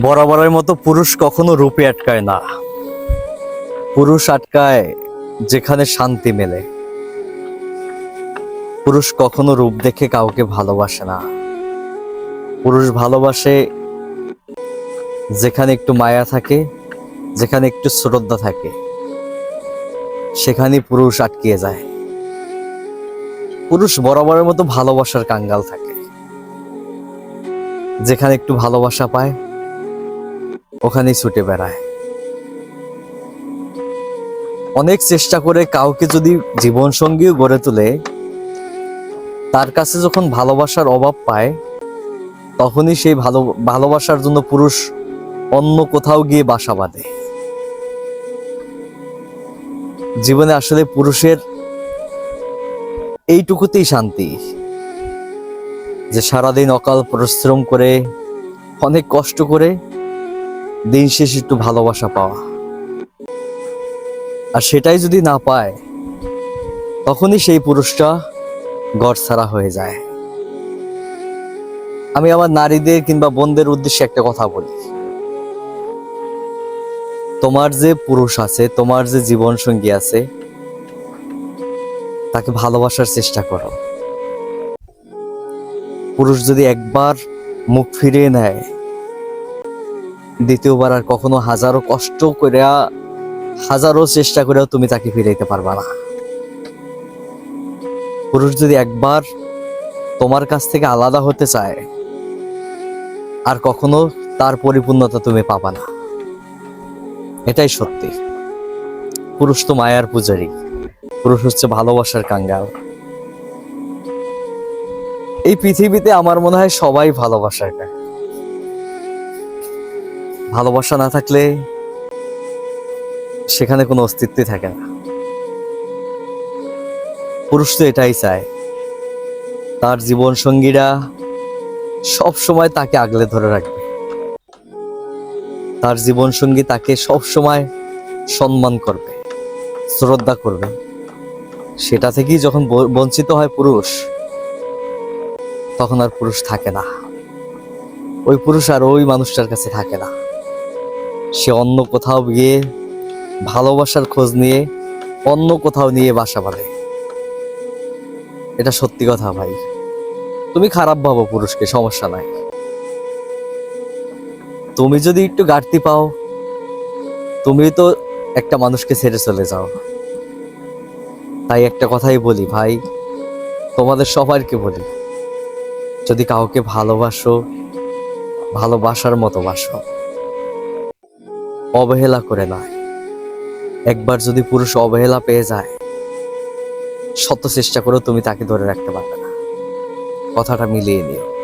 বরাবরের মতো পুরুষ কখনো রূপে আটকায় না। পুরুষ আটকায় যেখানে শান্তি মেলে। পুরুষ কখনো রূপ দেখে কাউকে ভালোবাসে না। পুরুষ ভালোবাসে যেখানে একটু মায়া থাকে, যেখানে একটু শ্রদ্ধা থাকে। সেখানে পুরুষ আটকিয়ে যায়। পুরুষ বরাবরের মতো ভালোবাসার কাঙ্গাল থাকে। যেখানে একটু ভালোবাসা পায় ওখানেই ছুটে বেড়ায়। অনেক চেষ্টা করে কাউকে যদি জীবন সঙ্গীও গড়ে তোলে, তার কাছে যখন ভালোবাসার অভাব পায়, তখনই সেই ভালো, ভালোবাসার জন্য পুরুষ অন্য কোথাও গিয়ে বাসা বাঁধে। জীবনে আসলে পুরুষের এইটুকুতেই শান্তি, যে সারাদিন অকাল পরিশ্রম করে, অনেক কষ্ট করে দিন শেষে একটু ভালোবাসা পাওয়া। আর সেটাই যদি না পায়, তখনই সেই পুরুষটা গড় ছাড়া হয়ে যায়। আমি আমার নারীদের কিংবা বোনদের উদ্দেশ্যে একটা কথা বলি। তোমার যে পুরুষ আছে, তোমার যে জীবন সঙ্গী আছে, তাকে ভালোবাসার চেষ্টা করো। পুরুষ যদি একবার মুখ ফিরিয়ে নেয় দ্বিতীয়বার আর কখনো হাজারো কষ্ট করে হাজারো চেষ্টা করেও তুমি তাকে ফিরাইতে পারবা না। পুরুষ যদি একবার তোমার কাছ থেকে আলাদা হতে চায়, আর কখনো তার পরিপূর্ণতা তুমি পাবা না। এটাই সত্যি। পুরুষ তো মায়ার পূজারী। পুরুষ হচ্ছে ভালোবাসার কাঙ্গাল। এই পৃথিবীতে আমার মনে হয় সবাই ভালোবাসার কাঙ্গাল। ভালোবাসা না থাকলে সেখানে কোনো অস্তিত্বই থাকে না। পুরুষ তো এটাই চায়। তার জীবন সঙ্গীরা সব সময় তাকে আগলে ধরে রাখবে। তার জীবন সঙ্গী তাকে সব সময় সম্মান করবে, শ্রদ্ধা করবে। সেটা থেকেই যখন বঞ্চিত হয় পুরুষ, তখন আর পুরুষ থাকে না। ওই পুরুষ আর ওই মানুষটার কাছে থাকে না। সে অন্য কোথাও গিয়ে ভালোবাসার খোঁজ নিয়ে অন্য কোথাও নিয়ে বাসা বাঁধে। এটা সত্যি কথা ভাই। তুমি খারাপ ভাবো পুরুষকে, সমস্যা নাই। তুমি যদি একটু ঘাটতি পাও, তুমি তো একটা মানুষকে ছেড়ে চলে যাও। তাই একটা কথাই বলি ভাই, তোমাদের সবাইকে বলি, যদি কাউকে ভালোবাসো, ভালোবাসার মতো বাসো। অবহেলা করে না। একবার যদি পুরুষ অবহেলা পেয়ে যায়, শত চেষ্টা করেও তুমি তাকে ধরে রাখতে পারবে না। কথাটা মিলিয়ে নিও।